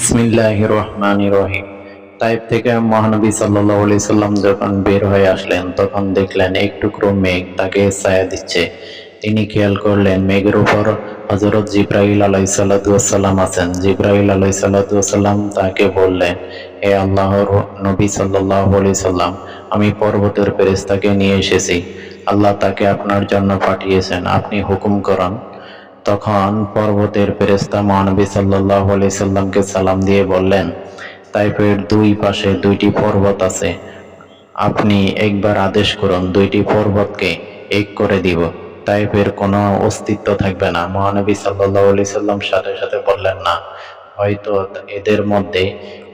বিসমিল্লাহ রহমান রহিম তাইব থেকে মহানবী সাল্লাহ সাল্লাম যখন বের হয়ে আসলেন, তখন দেখলেন এক টুকরো মেঘ তাকে ছায়া দিচ্ছে। তিনি খেয়াল করলেন, মেঘের উপর হজরত জিব্রাইল আলাই সাল্লাম আছেন। জিব্রাইল আলাই সাল্লাম তাকে বললেন হে আল্লাহর নবী সাল্লাহ আলি সাল্লাম, আমি পর্বতের ফেরেস্তাকে নিয়ে এসেছি। আল্লাহ তাকে আপনার জন্য পাঠিয়েছেন। আপনি হুকুম করান। তখন পর্বতের ফেরেস্তা মহানবী সাল্লাহ আলি সাল্লামকে সালাম দিয়ে বললেন, তাইফের দুই পাশে দুইটি পর্বত আছে। আপনি একবার আদেশ করুন, দুইটি পর্বতকে এক করে দিব। তাইফের কোনো অস্তিত্ব থাকবে না। মহানবী সাল্লাহ আলি সাল্লাম সাথে সাথে বললেন, না, হয়তো এদের মধ্যে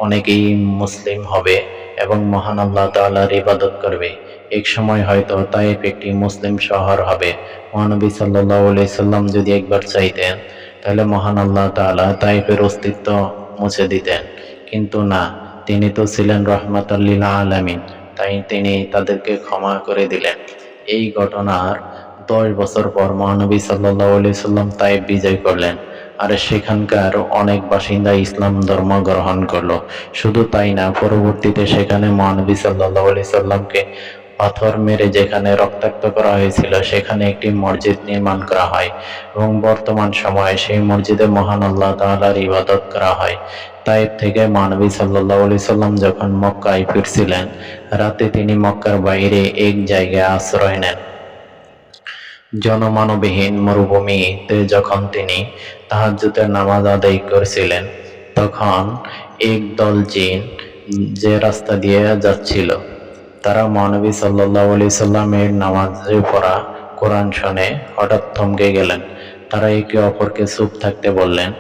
অনেকেই মুসলিম হবে এবং মহান আল্লাহ তাআলার ইবাদত করবে। এক সময় হয়তো তাইফ একটি মুসলিম শহর হবে। মহানবী সাল্লাহ সাল্লাম যদি একবার চাইতেন, তাহলে মহান আল্লাহ তাআলা তাইফের অস্তিত্ব মুছে দিতেন। কিন্তু না, তিনি তো ছিলেন রহমাতাল্লিল আলামিন, তাই তিনি তাদেরকে ক্ষমা করে দিলেন। এই ঘটনার দশ বছর পর মহানবী সাল্লাহ সাল্লাম তাইফ বিজয় করলেন। আর সেখানকার অনেক বাসিন্দা ইসলাম ধর্ম গ্রহণ করল। শুধু তাই না, পরবর্তীতে সেখানে মহানবী সাল্লাহ সাল্লামকে পাথর মেরে যেখানে রক্তাক্ত করা হয়েছিল, সেখানে একটি মসজিদ নির্মাণ করা হয় এবং বর্তমান সময়ে সেই মসজিদে মহান আল্লাহ তাআলার ইবাদত করা হয়। তাইব থেকে মানবী সাল্লাহ আলি সাল্লাম যখন মক্কায় ফিরছিলেন, রাতে তিনি মক্কার বাইরে এক জায়গায় আশ্রয় নেন। জনমানবহীন মরুভূমিতে যখন তিনি তাহাজ্জুদের নামাজ আদায় করছিলেন, তখন এক দল জিন যে রাস্তা দিয়ে যাচ্ছিল তারা মহানবী সাল্লাহ আলি সাল্লামের নামাজে পড়া কোরআন শুনে হঠাৎ থমকে গেলেন। তারা একে অপরকে চুপ থাকতে বললেন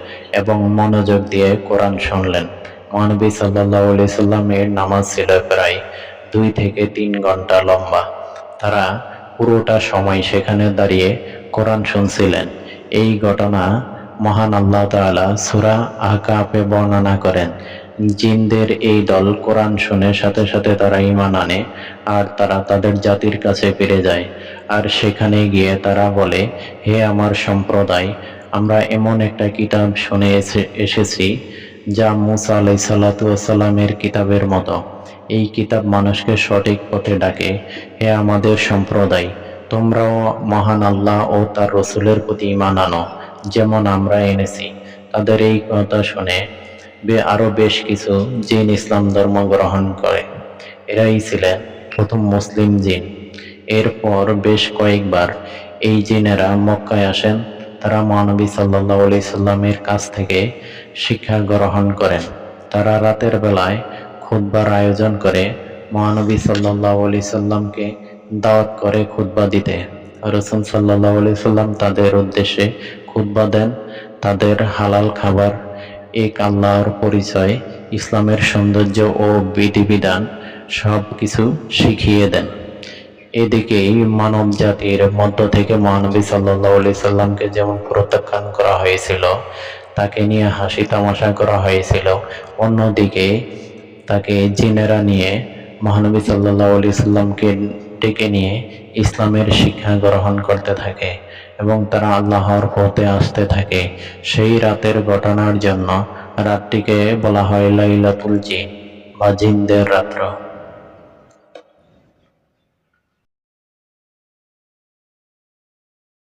এবং মনোযোগ দিয়ে কোরআন শুনলেন। মহানবী সাল্লাহ আলি সাল্লামের নামাজ ছিল প্রায় দুই থেকে তিন ঘণ্টা লম্বা। তারা পুরোটা সময় সেখানে দাঁড়িয়ে কোরআন শুনছিলেন। এই ঘটনা মহান আল্লাহ তাআলা সুরা আহকাফে বর্ণনা করেন। জিনদের এই দল কোরআন শুনে সাথে সাথে তারা ঈমান আনে আর তারা তাদের জাতির কাছে ফিরে যায়। আর সেখানে গিয়ে তারা বলে, হে আমার সম্প্রদায়, আমরা এমন একটা কিতাব শুনে এসে- এসেছি যা মুসা আলাই সাল্লামের কিতাবের মতো। এই কিতাব মানুষকে সঠিক পথে ডাকে, হে আমাদের সম্প্রদায়, তোমরাও মহান আল্লাহ ও তার রসুলের প্রতি ইমান আনো। যেমন আমরা এনেছি। তাদের এই কথা শুনে বে আরও বেশ কিছু জিন ইসলাম ধর্ম গ্রহণ করে। এরাই ছিলেন প্রথম মুসলিম জিন। এরপর বেশ কয়েকবার এই জিনেরা মক্কায় আসেন। তারা মহানবী সাল্লাহ আলি সাল্লামের কাছ থেকে শিক্ষা গ্রহণ করেন। তারা রাতের বেলায় খুতবার আয়োজন করে মহানবী সাল্লাহ আলি সাল্লামকে দাওয়াত করে খুতবা দিতে। রসুল সাল্লাহ আলি সাল্লাম তাদের উদ্দেশ্যে খুতবা দেন। তাদের হালাল খাবার এক আল্লাহর পরিচয়, ইসলামের সৌন্দর্য ও বিধিবিধান সব কিছু শিখিয়ে দেন। এদিকে মানব জাতির মধ্য থেকে মহানবী সাল্লাহ আলি সাল্লামকে যেমন প্রত্যাখ্যান করা হয়েছিল, তাকে নিয়ে হাসি তামাশা করা হয়েছিল, অন্যদিকে তাকে জিনেরা নিয়ে মহানবী সাল্লাহ আলি সাল্লামকে ডেকে নিয়ে ইসলামের শিক্ষা গ্রহণ করতে থাকে। এবং তারা আল্লাহর পথে আসতে থাকে। সেই রাতের ঘটনার জন্য রাতটিকে বলা হয় লাইলাতুল জিন বা জিনদের রাত্র।